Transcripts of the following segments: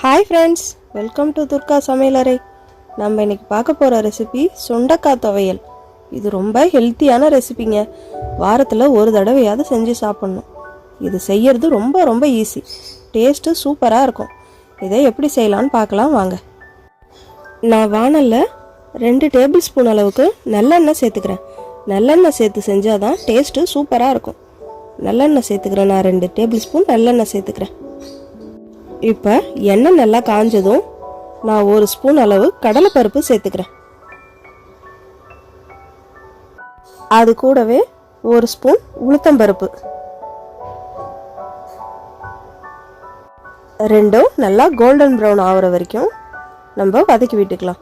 Hi friends welcome to Durga Samayalarai நம்ம இன்னைக்கு பார்க்க போகிற ரெசிபி சுண்டக்காய் துவையல். இது ரொம்ப ஹெல்த்தியான ரெசிபிங்க வாரத்தில் ஒரு தடவையாவது செஞ்சு சாப்பிட்ணும். இது செய்யறது ரொம்ப ரொம்ப ஈஸி டேஸ்ட்டு சூப்பராக இருக்கும். இதை எப்படி செய்யலான்னு பார்க்கலாம் வாங்க. நான் வானலில் ரெண்டு டேபிள் ஸ்பூன் அளவுக்கு நல்லெண்ணெய் சேர்த்துக்கிறேன். நல்லெண்ணெய் சேர்த்து செஞ்சால் தான் டேஸ்ட்டு சூப்பராக இருக்கும். நல்லெண்ணெய் சேர்த்துக்கிறேன் நான் ரெண்டு டேபிள் ஸ்பூன் நல்லெண்ணெய் சேர்த்துக்கிறேன். இப்போ எண்ணெய் நல்லா காஞ்சதும் நான் ஒரு ஸ்பூன் அளவு கடலைப்பருப்பு சேர்த்துக்கிறேன். அது கூடவே ஒரு ஸ்பூன் உளுத்தம்பருப்பு ரெண்டும் நல்லா கோல்டன் ப்ரௌன் ஆகிற வரைக்கும் நம்ம வதக்கி விட்டுக்கலாம்.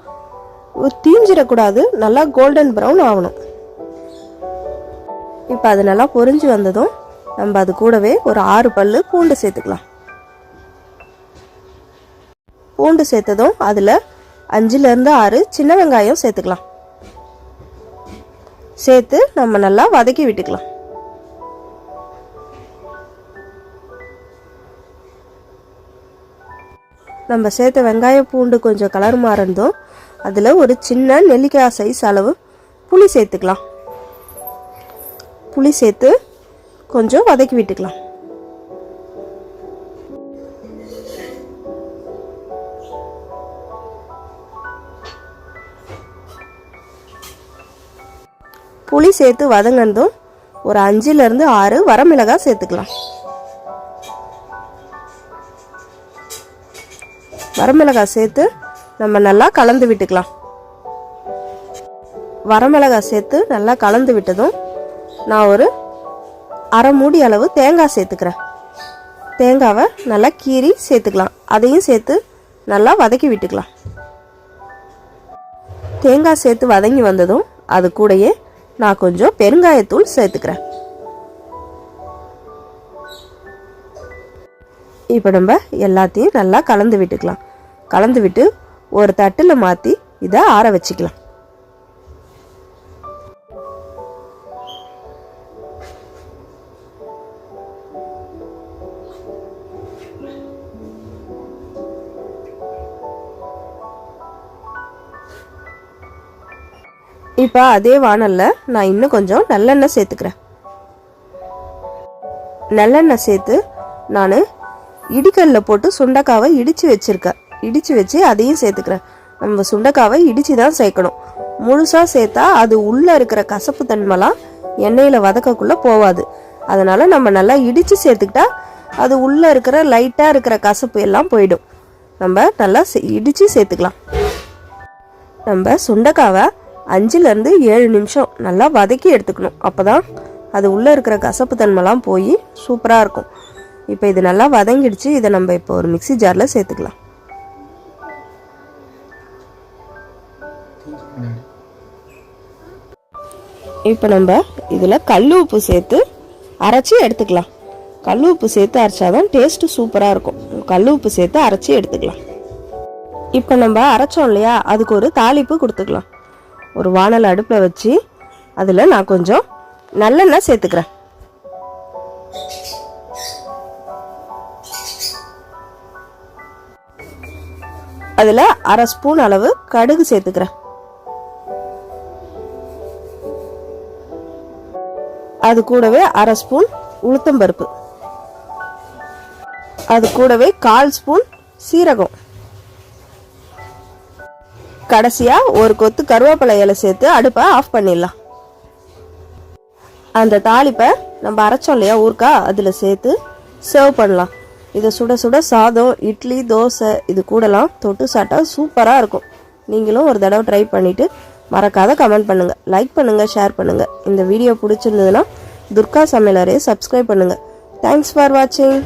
ஒரு தீஞ்சிடக்கூடாது நல்லா கோல்டன் ப்ரௌன் ஆகணும். இப்போ அது நல்லா பொறிஞ்சு வந்ததும் நம்ம அது கூடவே ஒரு ஆறு பல் பூண்டு சேர்த்துக்கலாம். பூண்டு சேர்த்ததும் அதில் அஞ்சுலேருந்து ஆறு சின்ன வெங்காயம் சேர்த்துக்கலாம். சேர்த்து நம்ம நல்லா வதக்கி விட்டுக்கலாம். நம்ம சேர்த்த வெங்காய பூண்டு கொஞ்சம் கலர் மாறந்தோம் அதில் ஒரு சின்ன நெல்லிக்காய் சைஸ் அளவு புளி சேர்த்துக்கலாம். புளி சேர்த்து கொஞ்சம் வதக்கி விட்டுக்கலாம். புளி சேர்த்து வதங்கினதும் ஒரு அஞ்சுலேருந்து ஆறு வரமிளகாய் சேர்த்துக்கலாம். வரமிளகாய் சேர்த்து நம்ம நல்லா கலந்து விட்டுக்கலாம். வரமிளகாய் சேர்த்து நல்லா கலந்து விட்டதும் நான் ஒரு அரை மூடி அளவு தேங்காய் சேர்த்துக்கிறேன். தேங்காவை நல்லா கீறி சேர்த்துக்கலாம். அதையும் சேர்த்து நல்லா வதக்கி விட்டுக்கலாம். தேங்காய் சேர்த்து வதங்கி வந்ததும் அது கூடயே நான் கொஞ்சம் பெருங்காயத்தூள் சேர்த்துக்கிறேன். இப்போ நம்ம எல்லாத்தையும் நல்லா கலந்து விட்டுக்கலாம். கலந்து விட்டு ஒரு தட்டில் மாற்றி இதை ஆற வச்சுக்கலாம். இப்போ அதே வானலில் நான் இன்னும் கொஞ்சம் நல்லெண்ணெய் சேர்த்துக்கிறேன். நல்லெண்ணெய் சேர்த்து நான் இடிக்கல்ல போட்டு சுண்டக்காவை இடித்து வச்சுருக்கேன். இடித்து வச்சு அதையும் சேர்த்துக்கிறேன். நம்ம சுண்டக்காவை இடித்து தான் சேர்க்கணும். முழுசாக சேர்த்தா அது உள்ளே இருக்கிற கசப்பு தன்மைலாம் எண்ணெயில் வதக்கக்குள்ளே போகாது அதனால் நம்ம நல்லா இடித்து சேர்த்துக்கிட்டா அது உள்ளே இருக்கிற லைட்டாக இருக்கிற கசப்பு எல்லாம் போயிடும். நம்ம நல்லா இடித்து சேர்த்துக்கலாம். நம்ம சுண்டைக்காவை அஞ்சுலேருந்து ஏழு நிமிஷம் நல்லா வதக்கி எடுத்துக்கணும். அப்போ தான் அது உள்ளே இருக்கிற கசப்பு தன்மைலாம் போய் சூப்பராக இருக்கும். இப்போ இது நல்லா வதங்கிடுச்சு. இதை நம்ம இப்போ ஒரு மிக்சி ஜாரில் சேர்த்துக்கலாம். இப்போ நம்ம இதில் கல் உப்பு சேர்த்து அரைச்சி எடுத்துக்கலாம். கல் உப்பு சேர்த்து அரைச்சாதான் டேஸ்ட்டு சூப்பராக இருக்கும். கல் உப்பு சேர்த்து அரைச்சி எடுத்துக்கலாம். இப்போ நம்ம அரைச்சோம் இல்லையா? அதுக்கு ஒரு தாளிப்பு கொடுத்துக்கலாம். ஒரு வானல் அடுப்பில் வச்சு அதில் நான் கொஞ்சம் நல்லெண்ணெய் சேர்த்துக்கிறேன். அதில் அரை ஸ்பூன் அளவு கடுகு சேர்த்துக்கிறேன். அது கூடவே அரை ஸ்பூன் உளுத்தம்பருப்பு. அது கூடவே கால் ஸ்பூன் சீரகம். கடைசியாக ஒரு கொத்து கருவேப்பிலை இலை சேர்த்து அடுப்பை ஆஃப் பண்ணிடலாம். அந்த தாளிப்பை நம்ம அரைச்சோம் இல்லையா ஊருக்கா அதில் சேர்த்து சர்வ் பண்ணலாம். இதை சுட சுட சாதம் இட்லி தோசை இது கூடலாம் தொட்டு சாப்பிட்டா சூப்பராக இருக்கும். நீங்களும் ஒரு தடவை ட்ரை பண்ணிவிட்டு மறக்காத கமெண்ட் பண்ணுங்கள் லைக் பண்ணுங்கள் ஷேர் பண்ணுங்கள் இந்த வீடியோ பிடிச்சிருந்ததுன்னா துர்கா சமையலரையை சப்ஸ்கிரைப் பண்ணுங்கள் தேங்க்ஸ் ஃபார் வாட்சிங்